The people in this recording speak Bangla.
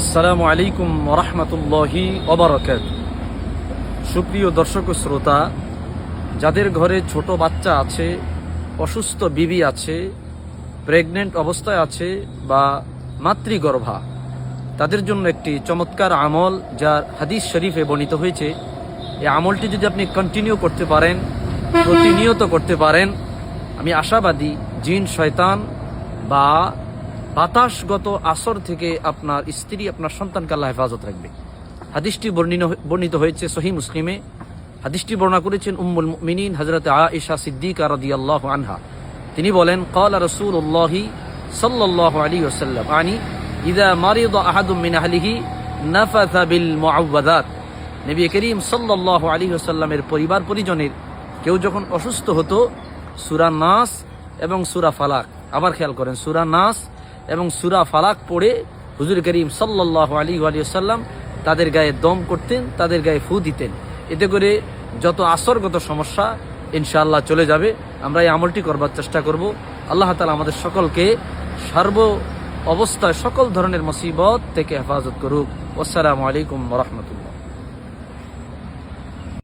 আসসালামু আলাইকুম রহমতুল্লাহি ওবরাকাত সুপ্রিয় দর্শক শ্রোতা, যাদের ঘরে ছোট বাচ্চা আছে, অসুস্থ বিবি আছে প্রেগনেন্ট অবস্থায় আছে বা মাতৃগর্ভা, তাদের জন্য একটি চমৎকার আমল যার হাদিস শরীফে বর্ণিত হয়েছে। এই আমলটি যদি আপনি কন্টিনিউ করতে পারেন, প্রতিনিয়ত করতে পারেন, আমি আশাবাদী জিন, শয়তান বা বাতাসগত আসর থেকে আপনার স্ত্রী, আপনার সন্তানকে আল্লাহ হেফাজত রাখবে। হাদিসটি বর্ণিত বর্ণিত হয়েছে সহি মুসলিমে। হাদিসটি বর্ণনা করেছেন উম্মুল মিনীন হজরত আয়েশা সিদ্দিকা রদি আল্লাহ আনহা। তিনি বলেন কল কাল রসুল্লাহি সাল্লাহ আলী ওসাল্লাম আনি, ইদা মারিদ আহাদুম মিন আহলিহি নাফাথা বিল মুআওয়াদাত নবী করিম সাল্লাল্লাহু আলাইহি ওয়াসাল্লামের পরিবার পরিজনের কেউ যখন অসুস্থ হতো, সুরা নাস এবং সুরা ফালাক। আবার খেয়াল করেন, সুরা নাস এবং সুরা ফালাক পড়ে হুজুর করিম সাল্লাল্লাহু আলাইহি ওয়াসাল্লাম তাদের গায়ে দম করতেন, তাদের গায়ে ফু দিতেন। এতে করে যত আসরগত সমস্যা ইনশাআল্লাহ চলে যাবে। আমরা এই আমলটি করবার চেষ্টা করব। আল্লাহ তালা আমাদের সকলকে সর্ব অবস্থায় সকল ধরনের মুসিবত থেকে হেফাজত করুক। আসসালামু আলাইকুম রহমতুল্লাহ।